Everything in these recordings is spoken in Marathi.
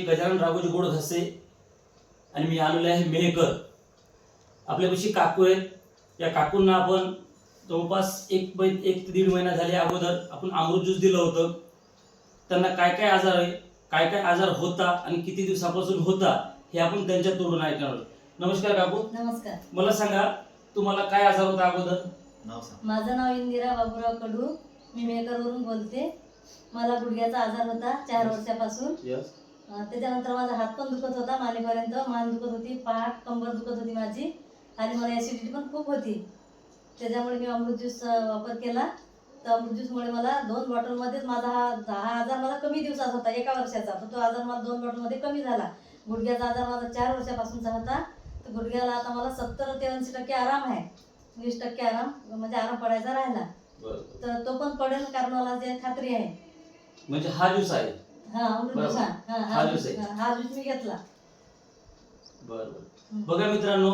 मी गजानन राघोजी गोड घसे आणि मी आलेलो आहे मेहकर. आपल्यापाशी काकू आहेत. या काकूंना आपण जवळपास एक मै एक ते दीड महिना झाले अगोदर आपण अमृत ज्यूस दिलं होतं. त्यांना काय काय आजार आहे काय काय आजार होता आणि किती दिवसापासून होता हे आपण त्यांच्या तोडून ऐकणार आहोत. नमस्कार काकू. नमस्कार. मला सांगा तुम्हाला काय आजार होता अगोदर? नाव सांग. माझं नाव इंदिरा बाबूराव कडू. मी मेकरवरून बोलते. मला गुडघ्याचा आजार होता चार वर्षापासून. त्याच्यानंतर माझा हात पण दुखत होता मानेपर्यंत मान दुखत होती पाठ कंबर दुखत होती माझी आणि मला ऍसिडिटी पण खूप होती. त्याच्यामुळे मी अमृत ज्यूस वापर केला. तर अमृत ज्यूसमुळे मला दोन बॉटलमध्येच माझा हा हा आजार मला कमी दिवसात होता एका वर्षाचा. तर तो आजार मला दोन बॉटलमध्ये कमी झाला. गुडघ्याचा आजार माझा चार वर्षापासूनचा होता. तर गुडघ्याला आता मला सत्तर ते ऐंशी टक्के आराम आहे. वीस टक्के आराम म्हणजे आराम पडायचा राहिला. तर तो पण पडेल कारण मला जे खात्री आहे. म्हणजे हा ज्यूस आहे? हा अमृत बरोबर. ज्यूस हा, हा, हा हा ज्यूस आहे. हा, ज्यूस मी घेतला. बरं बघा मित्रांनो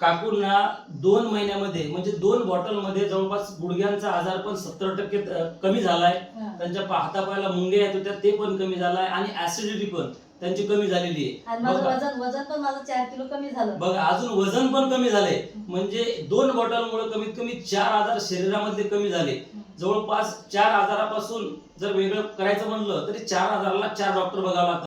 काकूंना दोन महिन्यामध्ये म्हणजे दोन बॉटलमध्ये जवळपास गुडघ्यांचा आजार पण सत्तर टक्के अं, कमी झालाय. हा. त्यांच्या पा- हातापायाला मुंगे येत होत्या ते पण कमी झालाय आणि ऍसिडिटी पण त्यांची कमी झालेली आहे. आणि माझं बघा. वजन वजन पण माझं चार किलो कमी झालं. बघा अजून वजन पण कमी झाले म्हणजे दोन बॉटलमुळे कमीत कमी चार आजार शरीरामधले कमी झाले. जवळपास चार आजारापासून जर वेगळं करायचं म्हणलं तरी चार आजाराला चार डॉक्टर बघावं लागतात